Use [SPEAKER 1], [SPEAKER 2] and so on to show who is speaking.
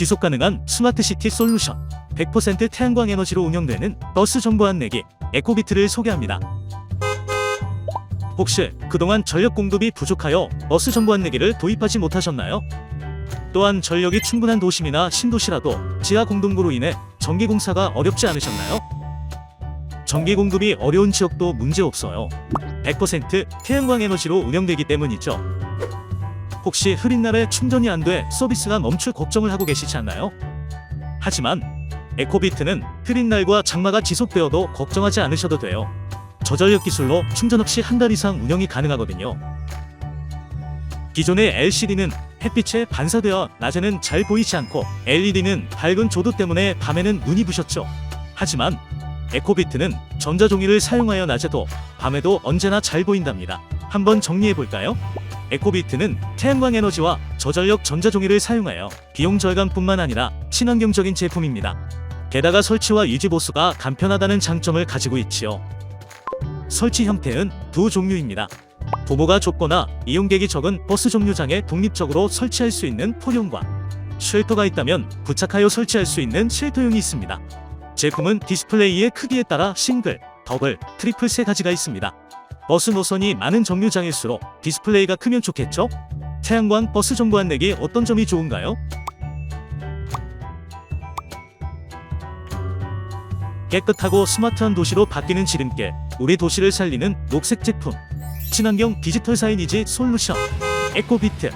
[SPEAKER 1] 지속 가능한 스마트시티 솔루션 100% 태양광 에너지로 운영되는 버스 정보 안내기 에코비트를 소개합니다. 혹시 그동안 전력 공급이 부족하여 버스 정보 안내기를 도입하지 못하셨나요? 또한 전력이 충분한 도심이나 신도시라도 지하 공동구로 인해 전기 공사가 어렵지 않으셨나요? 전기 공급이 어려운 지역도 문제 없어요. 100% 태양광 에너지로 운영되기 때문이죠. 혹시 흐린 날에 충전이 안 돼 서비스가 멈출 걱정을 하고 계시지 않나요? 하지만 에코비트는 흐린 날과 장마가 지속되어도 걱정하지 않으셔도 돼요. 저전력 기술로 충전 없이 한 달 이상 운영이 가능하거든요. 기존의 LCD는 햇빛에 반사되어 낮에는 잘 보이지 않고 LED는 밝은 조도 때문에 밤에는 눈이 부셨죠. 하지만 에코비트는 전자종이를 사용하여 낮에도 밤에도 언제나 잘 보인답니다. 한번 정리해 볼까요? 에코비트는 태양광 에너지와 저전력 전자종이를 사용하여 비용 절감뿐만 아니라 친환경적인 제품입니다. 게다가 설치와 유지 보수가 간편하다는 장점을 가지고 있지요. 설치 형태는 두 종류입니다. 부모가 좁거나 이용객이 적은 버스 정류장에 독립적으로 설치할 수 있는 포용과 쉘터가 있다면 부착하여 설치할 수 있는 쉘터용이 있습니다. 제품은 디스플레이의 크기에 따라 싱글, 더블, 트리플 세 가지가 있습니다. 버스 노선이 많은 정류장일수록 디스플레이가 크면 좋겠죠? 태양광 버스 정보 안내기 어떤 점이 좋은가요? 깨끗하고 스마트한 도시로 바뀌는 지름길, 우리 도시를 살리는 녹색 제품, 친환경 디지털 사이니지 솔루션, 에코비트,